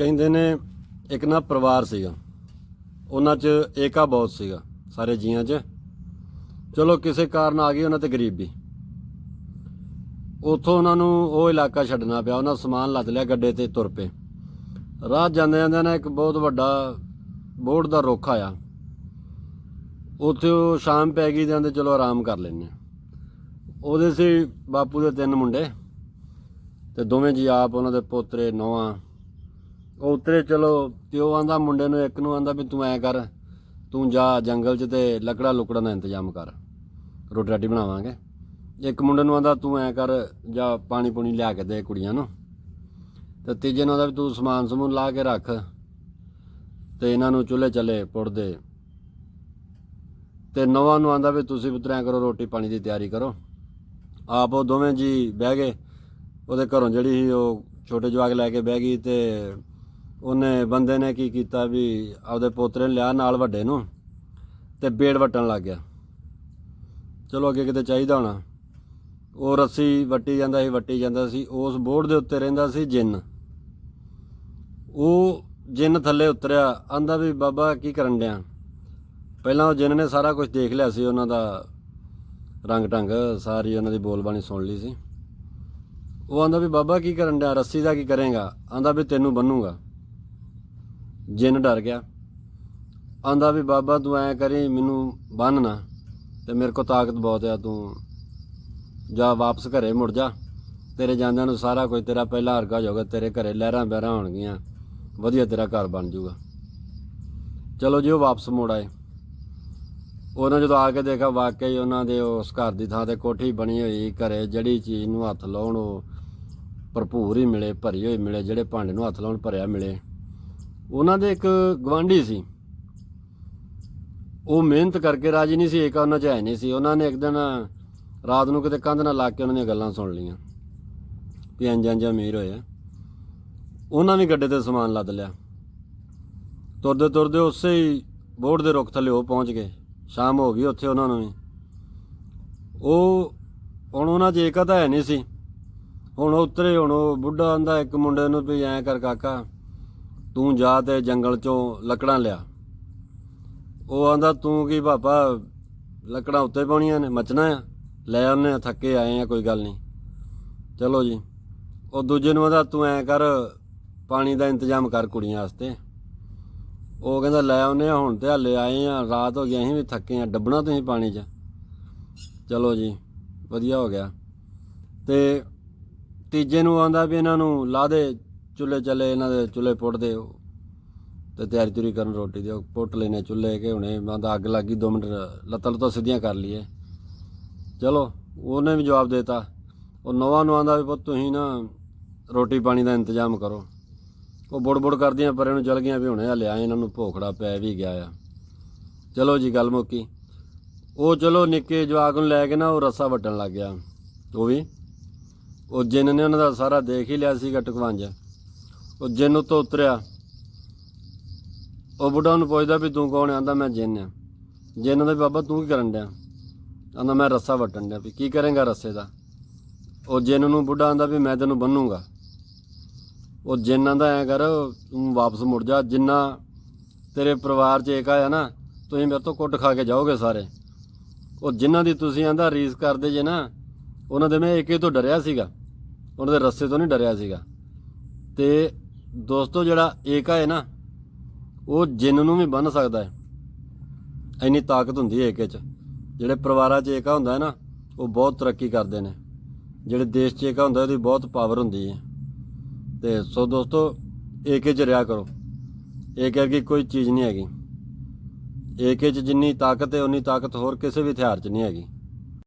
ਕਹਿੰਦੇ ਨੇ ਇੱਕ ਨਾ ਪਰਿਵਾਰ ਸੀਗਾ। ਉਹਨਾਂ 'ਚ ਏਕਾ ਬਹੁਤ ਸੀਗਾ, ਸਾਰੇ ਜੀਆਂ 'ਚ। ਚਲੋ ਕਿਸੇ ਕਾਰਨ ਆ ਗਈ, ਉਹਨਾਂ ਤੇ ਗਰੀਬੀ ਉਥੋਂ ਉਹਨਾਂ ਨੂੰ ਉਹ ਇਲਾਕਾ ਛੱਡਣਾ ਪਿਆ, ਉਹਨਾਂ ਸਮਾਨ ਲੱਦ ਲਿਆ ਗੱਡੇ ਤੇ ਤੁਰ ਪਏ। ਰਾਹ ਜਾਂਦੇ ਜਾਂਦੇ ਨਾ ਇੱਕ ਬਹੁਤ ਵੱਡਾ ਬੋਰਡ ਦਾ ਰੁੱਖ ਆਇਆ। ਉੱਥੇ ਉਹ ਸ਼ਾਮ ਪੈ ਗਈ ਜਾਂਦੇ ਚਲੋ ਆਰਾਮ ਕਰ ਲੈਂਦੇ ਉਹਦੇ ਸੀ ਬਾਪੂ ਦੇ ਤਿੰਨ ਮੁੰਡੇ ਤੇ ਦੋਵੇਂ ਜੀ ਆਪ, ਉਹਨਾਂ ਦੇ ਪੋਤਰੇ ਨੌਆਂ ਉਹ ਉਤਰੇ, ਚਲੋ ਤੇ ਉਹ ਆਂਦਾ, ਮੁੰਡੇ ਨੂੰ ਇੱਕ ਨੂੰ ਆਂਦਾ ਵੀ ਤੂੰ ਐ ਕਰ, ਤੂੰ ਜਾ ਜੰਗਲ 'ਚ ਤੇ ਲੱਕੜਾ ਲੁਕੜਾ ਦਾ ਇੰਤਜ਼ਾਮ ਕਰ, ਰੋਟੀ ਰਾਟੀ ਬਣਾਵਾਂਗੇ। ਇੱਕ ਮੁੰਡੇ ਨੂੰ ਆਂਦਾ, ਤੂੰ ਐ ਕਰ, ਜਾ ਪਾਣੀ ਪੂਣੀ ਲਿਆ ਕੇ ਦੇ ਕੁੜੀਆਂ ਨੂੰ। ਤੇ ਤੀਜੇ ਨੂੰ ਆਂਦਾ ਵੀ ਤੂੰ ਸਮਾਨ ਸਮੂਨ ਲਾ ਕੇ ਰੱਖ, ਤੇ ਇਹਨਾਂ ਨੂੰ ਚੁੱਲ੍ਹੇ ਚੱਲੇ ਪੁੱਟ ਦੇ ਤੇ ਨਵਾਂ ਨੂੰ ਆਂਦਾ ਵੀ ਤੁਸੀਂ ਪੁੱਤਰਿਆਂ ਕਰੋ, ਰੋਟੀ ਪਾਣੀ ਦੀ ਤਿਆਰੀ ਕਰੋ। ਆਪ ਉਹ ਦੋਵੇਂ ਜੀ ਬਹਿ ਗਏ, ਉਹਦੇ ਘਰੋਂ ਜਿਹੜੀ ਸੀ ਉਹ ਛੋਟੇ ਜਵਾਕ ਲੈ ਕੇ ਬਹਿ ਗਈ ਤੇ ਉਹਨੇ ਬੰਦੇ ਨੇ ਕੀ ਕੀਤਾ ਵੀ ਆਪਦੇ ਪੋਤਰੇ ਨੂੰ ਲਿਆ ਨਾਲ ਵੱਡੇ ਨੂੰ ਤੇ ਬੇੜ ਵਟਣ ਲੱਗ ਗਿਆ। ਚਲੋ ਅੱਗੇ ਕਿਤੇ ਚਾਹੀਦਾ ਹੋਣਾ। ਉਹ ਰੱਸੀ ਵੱਟੀ ਜਾਂਦਾ ਸੀ, ਵੱਟੀ ਜਾਂਦਾ ਸੀ। ਉਸ ਬੋਰਡ ਦੇ ਉੱਤੇ ਰਹਿੰਦਾ ਸੀ ਜਿੰਨ। ਉਹ ਜਿੰਨ ਥੱਲੇ ਉਤਰਿਆ ਆਂਦਾ ਵੀ, ਬਾਬਾ, ਕੀ ਕਰਨ ਡਿਆ? ਪਹਿਲਾਂ ਉਹ ਜਿੰਨ ਨੇ ਸਾਰਾ ਕੁਝ ਦੇਖ ਲਿਆ ਸੀ, ਉਹਨਾਂ ਦਾ ਰੰਗ ਢੰਗ, ਸਾਰੀ ਉਹਨਾਂ ਦੀ ਬੋਲਬਾਣੀ ਸੁਣ ਲਈ ਸੀ। ਉਹ ਆਂਦਾ ਵੀ, ਬਾਬਾ, ਕੀ ਕਰਨ ਡਿਆ? ਰੱਸੀ ਦਾ ਕੀ ਕਰੇਗਾ? ਆਂਦਾ ਵੀ, ਤੈਨੂੰ ਬੰਨੂਗਾ। ਜਿੰਨ ਡਰ ਗਿਆ। ਆਂਦਾ ਵੀ, ਬਾਬਾ, ਤੂੰ ਐ ਕਰੀ, ਮੈਨੂੰ ਬੰਨ ਨਾ, ਤੇ ਮੇਰੇ ਕੋ ਤਾਕਤ ਬਹੁਤ ਆ, ਤੂੰ ਜਾ ਵਾਪਸ ਘਰੇ ਮੁੜ ਜਾ। ਤੇਰੇ ਜਾਂਦਿਆਂ ਨੂੰ ਸਾਰਾ ਕੁਝ, ਤੇਰਾ ਪਹਿਲਾਂ ਹਰਗਾ ਹੋ ਜਾਊਗਾ, ਤੇਰੇ ਘਰੇ ਲਹਿਰਾਂ ਬਹਿਰਾਂ ਹੋਣਗੀਆਂ। ਵਧੀਆ ਤੇਰਾ ਘਰ ਬਣ ਜਾਊਗਾ। ਚਲੋ ਜੀ, ਉਹ ਵਾਪਸ ਮੁੜ ਆਏ। ਉਹਨਾਂ ਜਦੋਂ ਆ ਕੇ ਦੇਖਿਆ, ਵਾਕਈ ਉਹਨਾਂ ਦੇ ਉਸ ਘਰ ਦੀ ਥਾਂ ਤੇ ਕੋਠੀ ਬਣੀ ਹੋਈ ਘਰੇ, ਜਿਹੜੀ ਚੀਜ਼ ਨੂੰ ਹੱਥ ਲਾਉਣ ਉਹ ਭਰਪੂਰ ਹੀ ਮਿਲੇ, ਭਰੀ ਹੋਈ ਮਿਲੇ, ਜਿਹੜੇ ਭਾਂਡੇ ਨੂੰ ਹੱਥ ਲਾਉਣ ਭਰਿਆ ਮਿਲੇ। ਉਹਨਾਂ ਦੇ ਇੱਕ ਗਵਾਂਢੀ ਸੀ। ਉਹ ਮਿਹਨਤ ਕਰਕੇ ਰਾਜੀ ਨਹੀਂ ਸੀ ਏਕਾ ਉਹਨਾਂ ਚ ਹੈ ਨਹੀਂ ਸੀ। ਉਹਨਾਂ ਨੇ ਇੱਕ ਦਿਨ ਰਾਤ ਨੂੰ ਕਿਤੇ ਕੰਧ ਨਾਲ ਲਾ ਕੇ ਉਹਨਾਂ ਦੀਆਂ ਗੱਲਾਂ ਸੁਣ ਲਈਆਂ ਵੀ ਇੰਜ ਇੰਜ ਅਮੀਰ ਹੋਏ ਆ ਉਹਨਾਂ ਨੇ ਗੱਡੇ ਤੇ ਸਮਾਨ ਲੱਦ ਲਿਆ। ਤੁਰਦੇ ਤੁਰਦੇ ਉਸੇ ਹੀ ਬੋਰਡ ਦੇ ਰੁੱਖ ਥੱਲੇ ਉਹ ਪਹੁੰਚ ਗਏ। ਸ਼ਾਮ ਹੋ ਗਈ ਉੱਥੇ ਉਹਨਾਂ ਨੂੰ ਵੀ। ਉਹ ਹੁਣ ਉਹਨਾਂ 'ਚ ਏਕਾ ਤਾਂ ਹੈ ਨਹੀਂ ਸੀ। ਹੁਣ ਉਹ ਉਤਰੇ, ਹੁਣ ਉਹ ਬੁੱਢਾ ਆਂਦਾ ਇੱਕ ਮੁੰਡੇ ਨੂੰ ਵੀ ਐਂ ਕਰ ਕਾਕਾ ਤੂੰ ਜਾ ਤੇ ਜੰਗਲ 'ਚੋਂ ਲੱਕੜਾਂ ਲਿਆ। ਉਹ ਆਂਦਾ, ਤੂੰ ਕੀ ਪਾਪਾ ਲੱਕੜਾਂ ਉੱਤੇ ਪਾਉਣੀਆਂ ਨੇ? ਮਚਣਾ ਆ। ਲੈ ਆਉਨੇ ਆ, ਥੱਕੇ ਆਏ ਆ, ਕੋਈ ਗੱਲ ਨਹੀਂ। ਚਲੋ ਜੀ। ਉਹ ਦੂਜੇ ਨੂੰ ਆਂਦਾ, ਤੂੰ ਐਂ ਕਰ, ਪਾਣੀ ਦਾ ਇੰਤਜ਼ਾਮ ਕਰ ਕੁੜੀਆਂ ਵਾਸਤੇ। ਉਹ ਕਹਿੰਦਾ, ਲੈ ਆਉਨੇ ਆ, ਹੁਣ ਤੇ ਹੱਲੇ ਆਏ ਆ, ਰਾਤ ਹੋ ਗਈ, ਅਸੀਂ ਵੀ ਥੱਕੇ ਆ, ਡੱਬਣਾ ਤੁਸੀਂ ਪਾਣੀ 'ਚ। ਚਲੋ ਜੀ, ਵਧੀਆ ਹੋ ਗਿਆ। ਤੇ ਤੀਜੇ ਨੂੰ ਆਂਦਾ ਵੀ ਇਹਨਾਂ ਨੂੰ ਲਾ ਦੇ ਚੁੱਲ੍ਹੇ ਚੱਲੇ, ਇਹਨਾਂ ਦੇ ਚੁੱਲ੍ਹੇ ਪੁੱਟਦੇ ਉਹ। ਤੇ ਤਿਆਰੀ ਤੁਰੀ ਕਰਨ ਰੋਟੀ ਦੇ, ਉਹ ਪੁੱਟ ਲੈਨੇ ਚੁੱਲ੍ਹੇ ਕਿ ਹੁਣੇ, ਮੈਂ ਤਾਂ ਅੱਗ ਲੱਗੀ 2 ਮਿੰਟ, ਲੱਤਾਂ ਲੁੱਤਾਂ ਸਿੱਧੀਆਂ ਕਰ ਲਈਏ। ਚਲੋ, ਉਹਨੇ ਵੀ ਜਵਾਬ ਦੇਤਾ। ਉਹ ਨਵਾਂ ਨੂੰ ਆਂਦਾ ਵੀ ਪੁੱਤ ਤੁਸੀਂ ਨਾ ਰੋਟੀ ਪਾਣੀ ਦਾ ਇੰਤਜ਼ਾਮ ਕਰੋ। ਉਹ ਬੁੜ ਬੁੜ ਕਰਦੀਆਂ, ਪਰ ਇਹਨੂੰ ਚਲ ਗਈਆਂ ਵੀ ਹੁਣੇ ਹਲੇ ਆਏ ਇਹਨਾਂ ਨੂੰ, ਭੋਖੜਾ ਪੈ ਵੀ ਗਿਆ ਆ। ਚਲੋ ਜੀ, ਗੱਲ ਮੁੱਕੀ। ਉਹ ਚਲੋ ਨਿੱਕੇ ਜਵਾਕ ਨੂੰ ਲੈ ਕੇ ਨਾ, ਉਹ ਰੱਸਾ ਵੱਟਣ ਲੱਗ ਗਿਆ। ਉਹ ਵੀ, ਉਹ ਜਿੰਨ ਨੇ ਉਹਨਾਂ ਦਾ ਸਾਰਾ ਦੇਖ ਹੀ ਲਿਆ ਸੀਗਾ, ਟਕਵਾਂਜ। ਉਹ ਜਿੰਨ ਉੱਤੋਂ ਉਤਰਿਆ, ਉਹ ਬੁੱਢਾ ਨੂੰ ਪੁੱਛਦਾ ਵੀ ਤੂੰ ਕੌਣ ਆਂਦਾ ਮੈਂ ਜਿੰਨ ਆ। ਜਿੰਨ ਦਾ ਵੀ ਬਾਬਾ ਤੂੰ ਕੀ ਕਰਨ ਡਿਆ? ਆਂਦਾ ਮੈਂ ਰੱਸਾ ਵੱਟਣ ਡਿਆ ਵੀ ਕੀ ਕਰੇਗਾ ਰੱਸੇ ਦਾ? ਉਹ ਜਿੰਨ ਨੂੰ ਬੁੱਢਾ ਆਂਦਾ ਵੀ ਮੈਂ ਤੈਨੂੰ ਬੰਨੂਗਾ। ਉਹ ਜਿੰਨ ਆਂਦਾ ਐ ਕਰ, ਤੂੰ ਵਾਪਸ ਮੁੜ ਜਾ। ਜਿੰਨਾ ਤੇਰੇ ਪਰਿਵਾਰ 'ਚ ਏਕਾ ਆ ਨਾ, ਤੁਸੀਂ ਮੇਰੇ ਤੋਂ ਕੁੱਟ ਖਾ ਕੇ ਜਾਓਗੇ ਸਾਰੇ। ਉਹ ਜਿਨ੍ਹਾਂ ਦੀ ਤੁਸੀਂ ਆਂਦਾ ਰੀਸ ਕਰਦੇ ਜੇ ਨਾ, ਉਹਨਾਂ ਦੇ ਮੈਂ ਏਕੇ ਤੋਂ ਡਰਿਆ ਸੀਗਾ। ਉਹਨਾਂ ਦੇ ਰਸਤੇ ਤੋਂ ਨਹੀਂ ਡਰਿਆ ਸੀਗਾ। ਤੇ ਦੋਸਤੋ, ਜਿਹੜਾ ਏਕਾ ਹੈ ਨਾ, ਉਹ ਜਿੰਨ ਨੂੰ ਵੀ ਬੰਨ ਸਕਦਾ ਹੈ। ਇੰਨੀ ਤਾਕਤ ਹੁੰਦੀ ਹੈ ਏਕੇ 'ਚ। ਜਿਹੜੇ ਪਰਿਵਾਰਾਂ 'ਚ ਏਕਾ ਹੁੰਦਾ ਹੈ ਨਾ, ਉਹ ਬਹੁਤ ਤਰੱਕੀ ਕਰਦੇ ਨੇ। ਜਿਹੜੇ ਦੇਸ਼ 'ਚ ਏਕਾ ਹੁੰਦਾ, ਉਹਦੀ ਬਹੁਤ ਪਾਵਰ ਹੁੰਦੀ ਹੈ। ਤੇ ਸੋ ਦੋਸਤੋ, ਏਕੇ 'ਚ ਰਿਹਾ ਕਰੋ। ਏਕੇ ਵਰਗੀ ਕੋਈ ਚੀਜ਼ ਨਹੀਂ ਹੈਗੀ। ਏਕੇ 'ਚ ਜਿੰਨੀ ਤਾਕਤ ਹੈ ਉਨੀ ਤਾਕਤ ਹੋਰ ਕਿਸੇ ਵੀ ਹਥਿਆਰ 'ਚ ਨਹੀਂ ਹੈਗੀ।